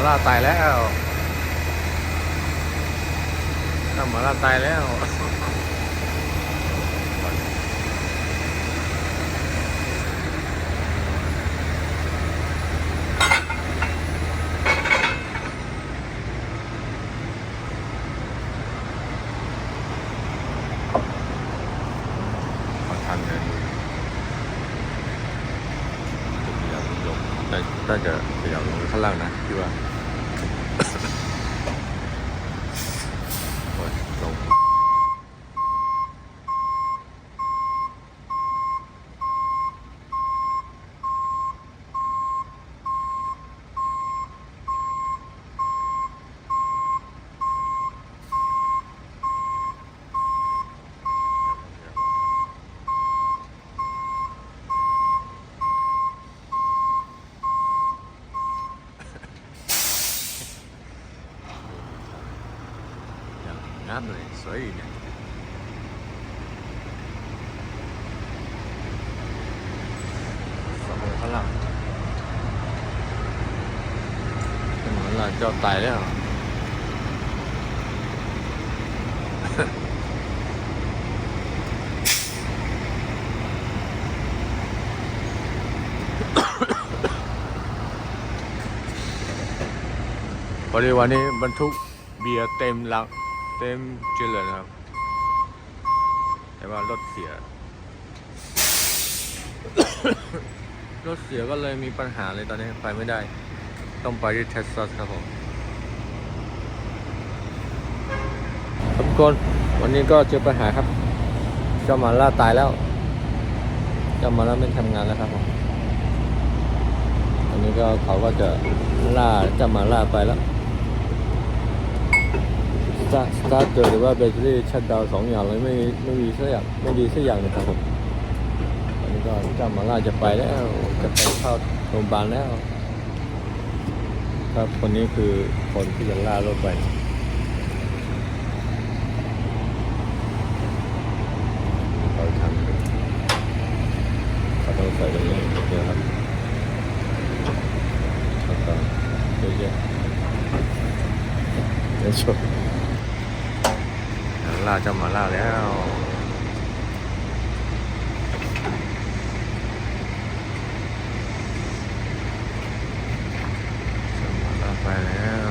มาล่าตายแล้วเจ้ามาล่าตายแล้ว ขอทันเลยจะพยายามลงน่าน่าจะพยายามลงข้างล่างนะพี่ว่า โอ้ยลงามเลยสวยเนี่ยสองคนข้างล่างเป็นเหมือนเราเจ้าตายแล้วพอดีวันนี้บรรทุกเบียร์เต็มลัง เต็มเจเลยนะครับ แต่ว่ารถเสีย รถเสียก็เลยมีปัญหาเลยตอนนี้ไปไม่ได้ ต้องไปที่เท็กซัสครับผมทุกคนวันนี้ก็เจอปัญหาครับ เจ้ามาล่าตายแล้วเจ้ามาล่าไม่ทำงานแล้วครับผมอันนี้ก็เขาก็จะล่าเจ้ามาล่าไปแล้ว ตาร์สตาร์เตอร์หรือว่าแบตเตอรี่ชัดดาวสองอย่างเลยไม่ไม่มีสักอย่างไม่ดีสักอย่างเลยครับผมอันนี้ก็เจ้ามาล่าจะไปแล้วจะไปเข้าโรงพยาบาลแล้ว ครับคนนี้คือคนที่จะล่ารถไปเขาทำเขาต้องใส่ตรงนี้เยอะครับแล้วก็เยอะแยะเดี๋ยวชม ล่าเจะมาล่าแล้วเจ้ามาล่าไปแล้ว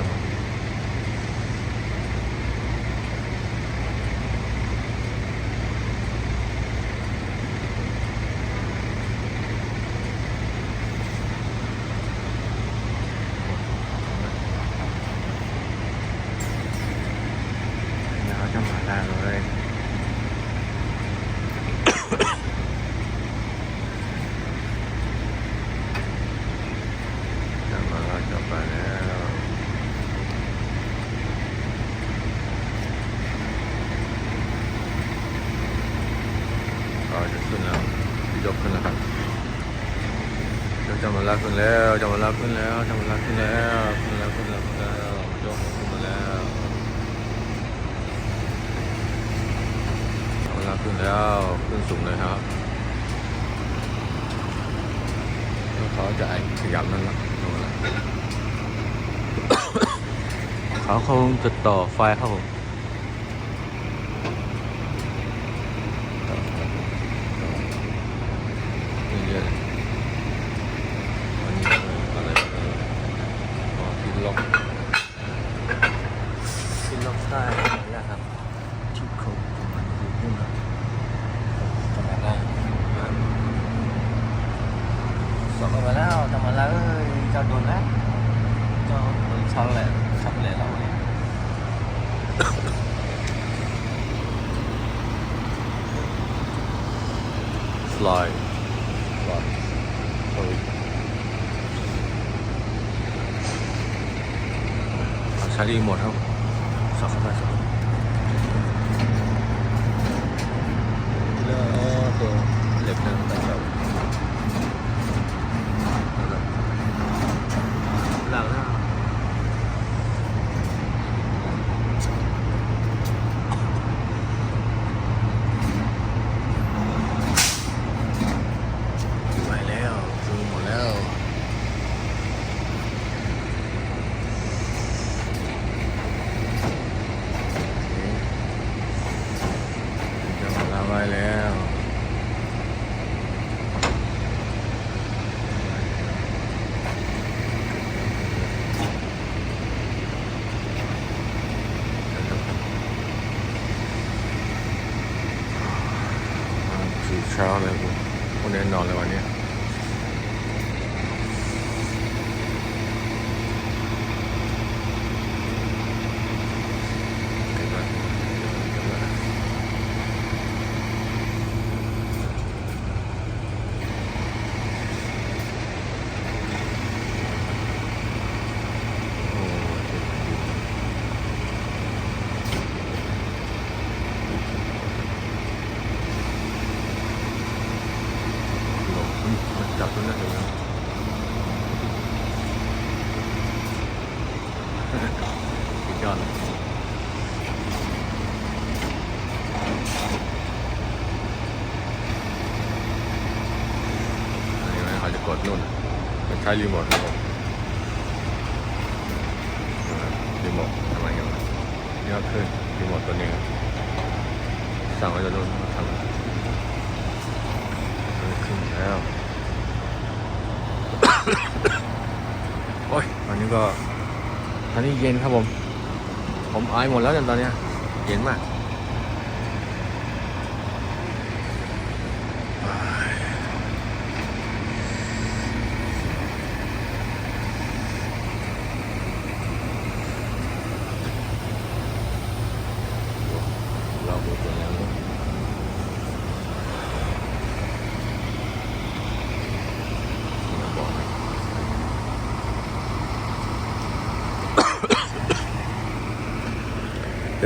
เจะมาล่าเลย กลับมาแล้วกลับมาแล้วก็จะขึ้นแล้วยกขึ้นแล้วครับ จะมาลากขึ้นแล้วจะมาลากขึ้นแล้วจะมาลากขึ้นแล้วขึ้นแล้วขึ้นแล้วขึ้นแล้วยกขึ้นมาแล้วจะมาลากขึ้นแล้วขึ้นสูงเลยครับเขาจะไอ้ขยับนั่นละลงมาแล้วเขาคงจะต่อไฟครับผมเยอะๆเลยอันนี้อะไรเอ่ยอ๋อพินล็อกพินล็อกใต้นะครับที่เขามันอยู่นู่นนะจะมาได้สอบมาแล้วจะมาแล้วเอ้ยเจ้าโดนแล้วเจ้าโดนช็อตเลยช็อตเลยเราเนี่ย slide slide sorry เอาใช้รีโมทครับสอบเข้าไปสอบแล้วตัวเล็บนั่นไปครับหลังหน้าไปแล้วซูมหมดแล้ว น่นอนเลยวันนี้เห็นไหมเห็นไหมโอ้เจ็บจริงโอ้อุ๊ยมันจับตรงนั้นเลยนะ สุดยอดเลยอันนี้ไหมเขาจะกดนู่นมันใช้รีโมทครับผมรีโมททำไมกันวะนี่ก็ขึ้นรีโมทตัวนี้สั่งไว้จะนู่นทำขึ้นแล้วโอ้ยตอนนี้ก็ตอนนี้เย็นครับผม ผมไอายหมดแล้วเนี่ยตอนเนี้ย เย็นมากเราดูตัวแล้วเนอะมาบอกนะ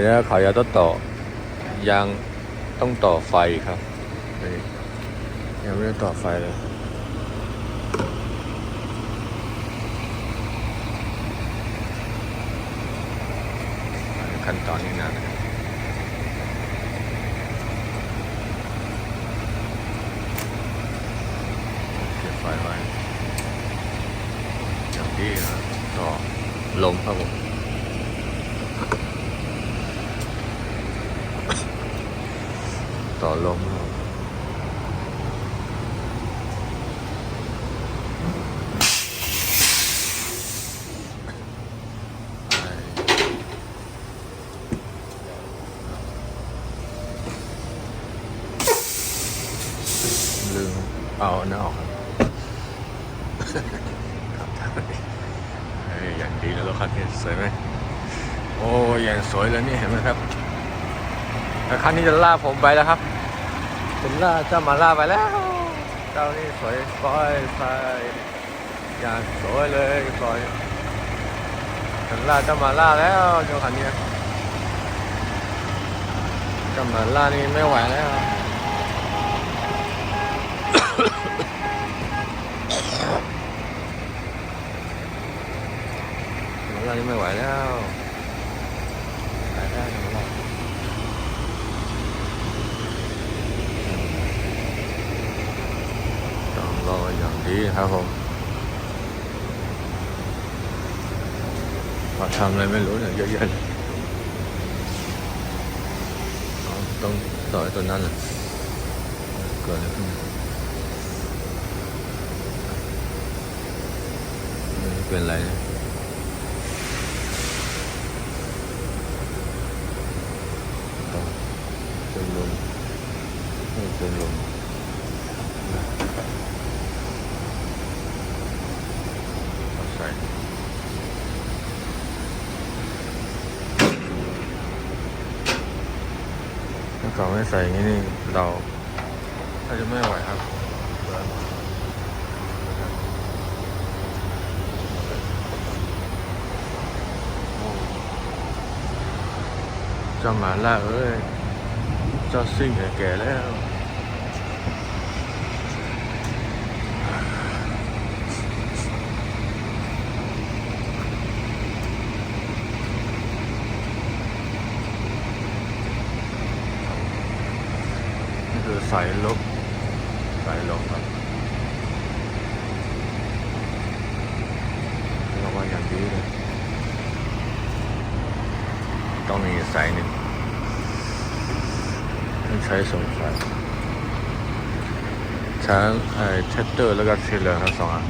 เดี๋ยวเขาจะต้องต่อยางต้องต่อไฟครับยังไม่ได้ต่อไฟเลยขั้นตอนนี้นานนะครับเก็บไฟไว้อย่างที่นะต่อลมครับผม ต่อลมครับลืม เอาอันนั้นออกครับครับเฮ้ยอย่างดีแล้วครถคันนี้สวยไหมโอ้ยอย่างสวยเลยนี่เห็นไหมครับแล้วคันนี้จะล่าผมไปแล้วครับเป็นล่าเจ้ามาล่าไปแล้วเจ้านี่สวยสวยใสอย่างสวยเลยสวยเป็นล่าเจ้ามาล่าแล้วเจ้าคันนี้เจ้ามาล่านี่ไม่ไหวแล้ว ท่านี่ไม่ไหวแล้วไปได้เจ้ามาล่าต้องรออย่างดีครับผมมาทำอะไรไม่รู้เนี่ยเยอะแยะเลยต้องต่อยตัวนั้นแหละเกิดอะไรขึ้นเป็นไรนะต้องเป็นลม ไม่เป็นลมเอาใส่ถ้าเขาไม่ใส่อย่างนี้นี่เราถ้าจะไม่ไหวครับเจ้าหมาล่าเอ้ย เจ้าซิ่งแก่แล้ว นี่คือ สายลบสายลบครับระวังอย่างดีเลย ต้องมีสายหนึ่งต้องใช้ส่งไฟใช้ไอ้เชตเตอร์แล้วก็ซีเลอร์ทั้งสองอัน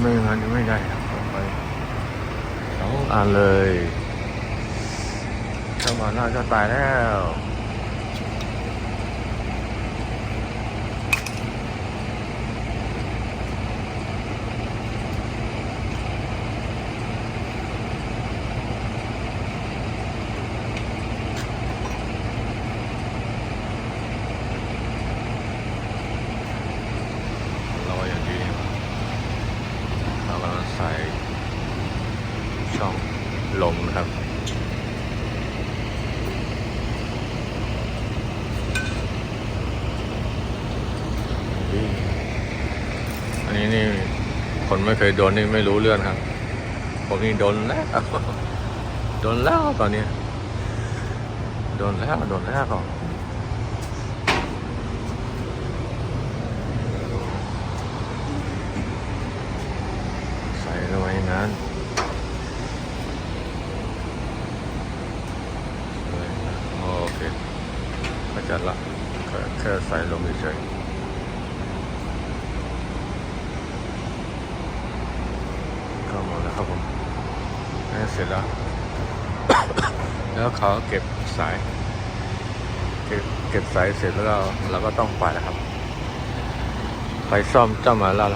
ไม่งั้นไม่ได้ครับเอาไปสองอันเลยเจ้ามาน่าจะตายแล้ว้นี่คนไม่เคยโดนนี่ไม่รู้เรื่องครับ ผมนี่โดนแล้วโดนแล้วตอนนี้ โดนแล้วโดนแล้วก็ใส่ลงไปนั้นโอเคเข้าใจละแค่แค่ใส่ลงเฉยๆก็หมดแล้วครับผมให้เสร็จแล้ว แล้ว เขาเก็บสาย เก็บสายเสร็จแล้วเราเราก็ต้องไปแล้วครับ ไปซ่อมเจ้าหมาล่า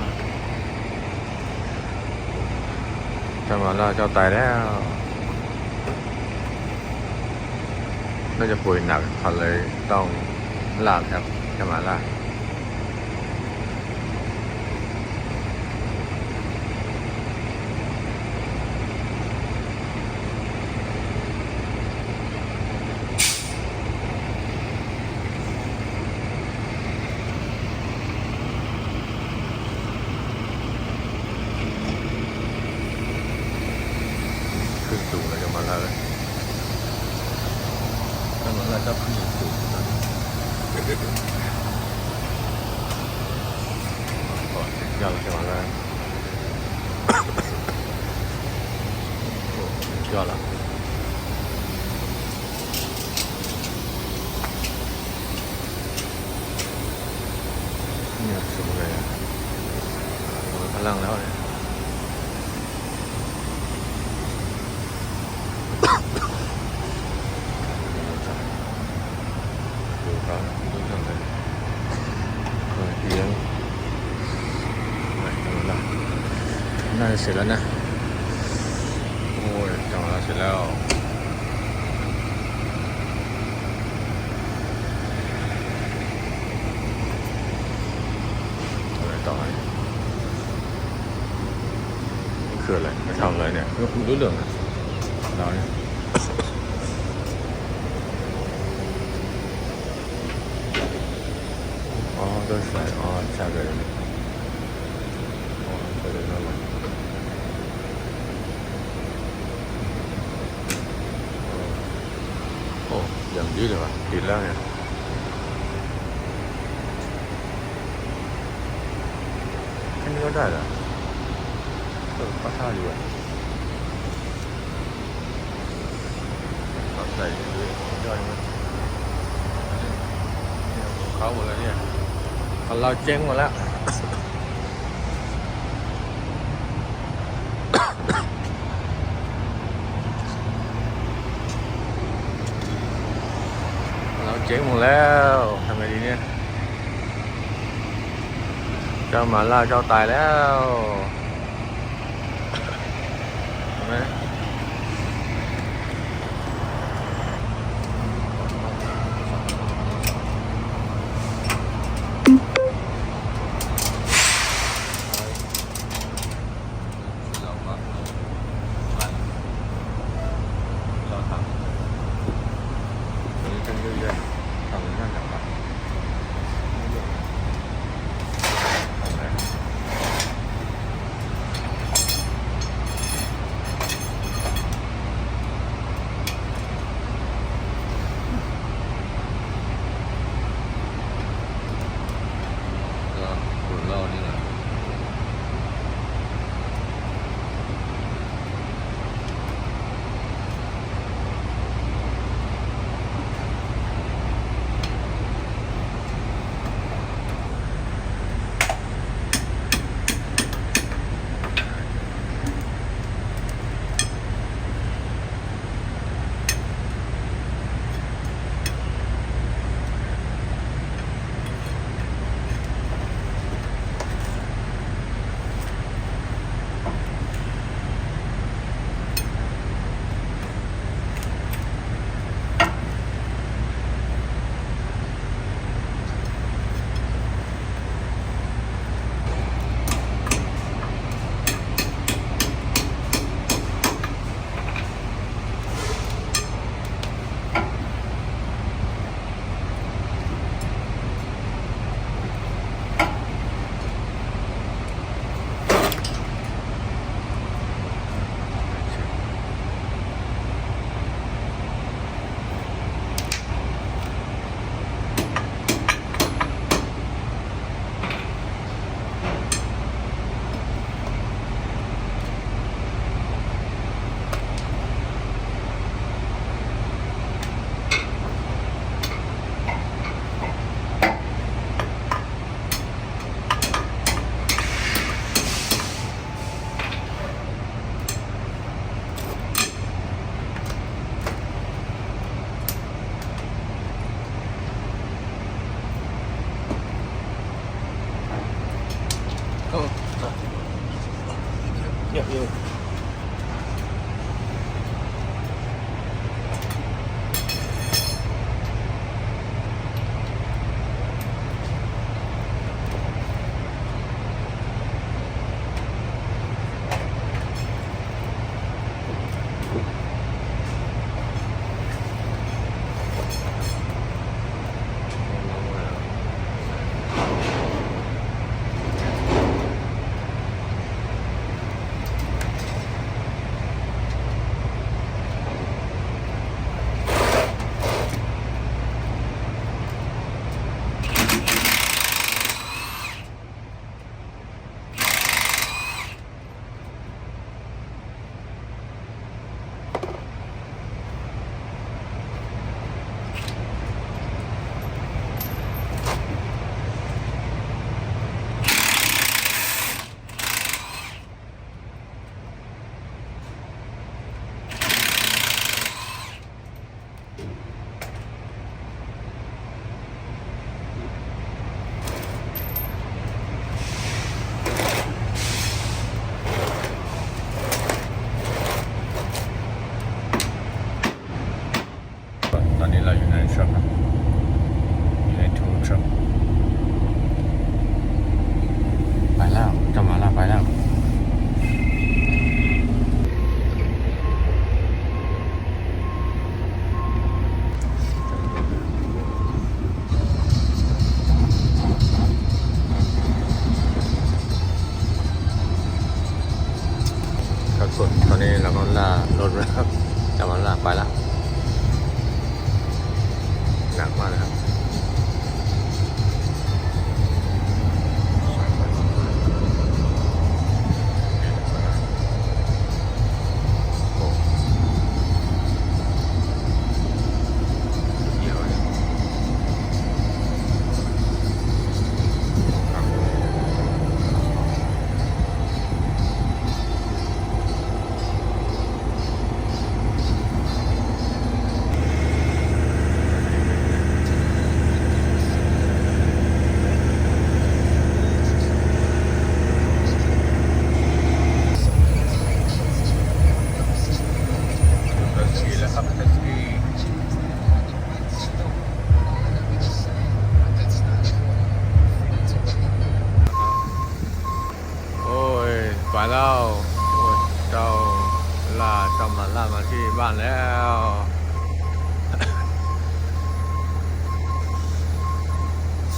เจ้าหมาล่าเจ้าตายแล้วน่าจะป่วยหนักเขาเลยต้องลากครับเจ้าหมาล่าขึ้นสูงแล้วเจ้าหมาล่าเลย เจ้าหมาล่าเจ้าขึ้นสูงนะโอ้สุดยอดเลยเจ้าหมาล่าโอ้สุดยอดแล้ว เนี่ยสูงเลยอะหมดพลังแล้วเนี่ยดูเขาดูทำเลยเคยเลี้ยงไม่ทำละน่าจะ เสร็จแล้วนะ โอ้ยจังหวะเสร็จแล้วอะไรต่อคืออะไรไม่ทำอะไรเนี่ยไม่รู้เรื่องนะ มดแล้วของเราเจ๊งหมดแล้วทำไงดีเนี่ยเจ้าหมาล่าเจ้าตายแล้ว เยอ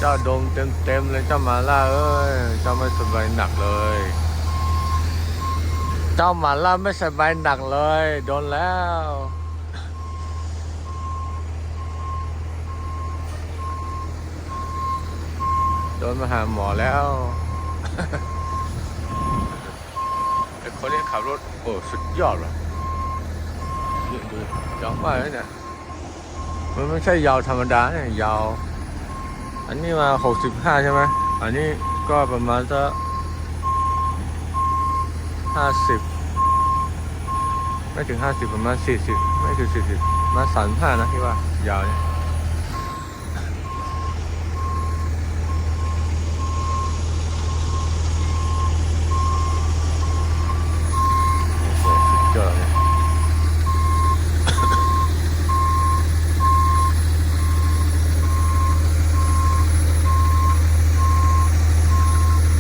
จ้าดงเต็มๆเลยเจ้ามาล่าเอ้ยเจ้าไม่สบายหนักเลย เจ้าหมาล่าไม่สบายหนักเลย โดนแล้วโดนมาหาหมอแล้วไอ้คนนี้ขับรถโอ้สุดยอดเลยดูยาวมากเลยเนี่ยมันไม่ใช่ยาวธรรมดาเนี่ยยาว อันนี้มาหกสิบห้าใช่ไหมอันนี้ก็ประมาณจะห้าสิบไม่ถึงห้าสิบประมาณสี่สิบไม่ถึงสี่สิบมาสามห้านะที่ว่ายาวเนี่ยโอ้โหสุดยอดเลย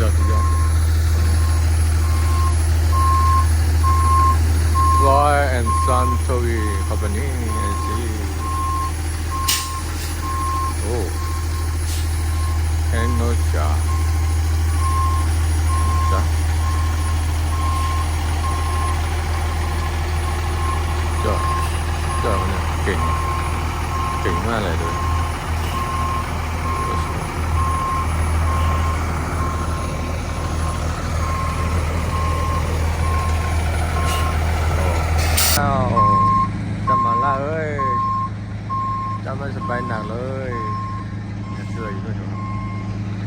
ยอดสุดยอด Roy and Son Toy Company I see Oh Kenosha Cha Cha Cha เนี่ยเก่งเก่งมากเลยด้วยอ้าจำมาละเอ้ยจำมันสบายหนักเลยเสื้ออยู่ด้วย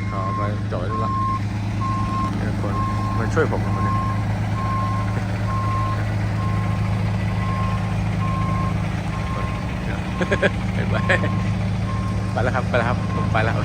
เขาเอาไปจอดไว้แล้วละเนี่ยคนมาช่วยผมคนนี้ ไปไปแล้วครับไปแล้วครับผมไปแล้ว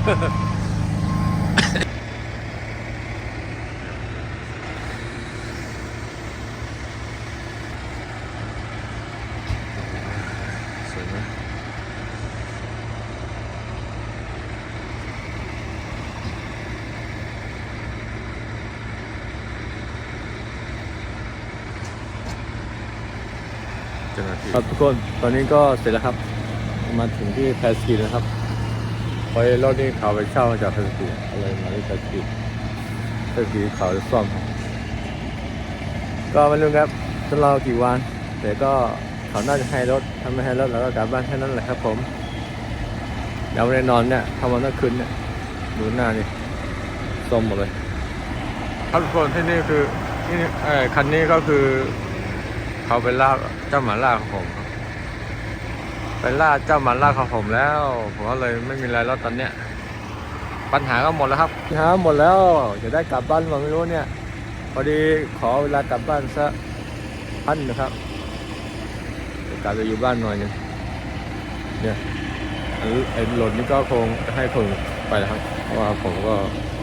จ้าหน้าที่ครับทุกคนตอนนี้ก็เสร็จแล้วครับ มาถึงที่แพสกีนะครับไปรอบนี้เขาไปเช่ามาจากแพสกีอะไรมาที่แพสกีแพสกีเขาจะซ่อม ก็ไม่รู้ครับจะรอกี่วันแต่ก็เขาน่าจะให้รถถ้าไม่ให้รถเราก็กลับบ้านแค่นั้นแหละครับ ผมเดี๋ยวไม่นอนเนี่ยทำวันทั้งคืนเนี่ยดูหน้านี่ส้มหมดเลย ครับทุกคนที่นี่คือที่นี่เออคันนี้ก็คือ เขาไปล่าเจ้าหมาล่าของผม ไปล่าเจ้าหมาล่าของผมแล้วผมก็เลยไม่มีอะไรแล้วตอนเนี้ยปัญหาก็หมดแล้วครับปัญหาหมดแล้วจะได้กลับบ้านมาไม่รู้เนี่ย พอดีขอเวลากลับบ้านสักพันนะครับกลับไปอยู่บ้านหน่อยนึงเนี่ยไอ้รถนี่ก็คงให้คนไปแล้วครับเพราะว่าผมก็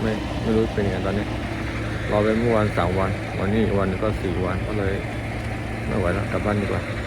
ไม่ไม่รู้เป็นยังไงตอนนี้รอไปเมื่อวันสามวัน วันนี้วันก็สี่วันก็เลยไม่ไหวแล้วกลับบ้านดีกว่า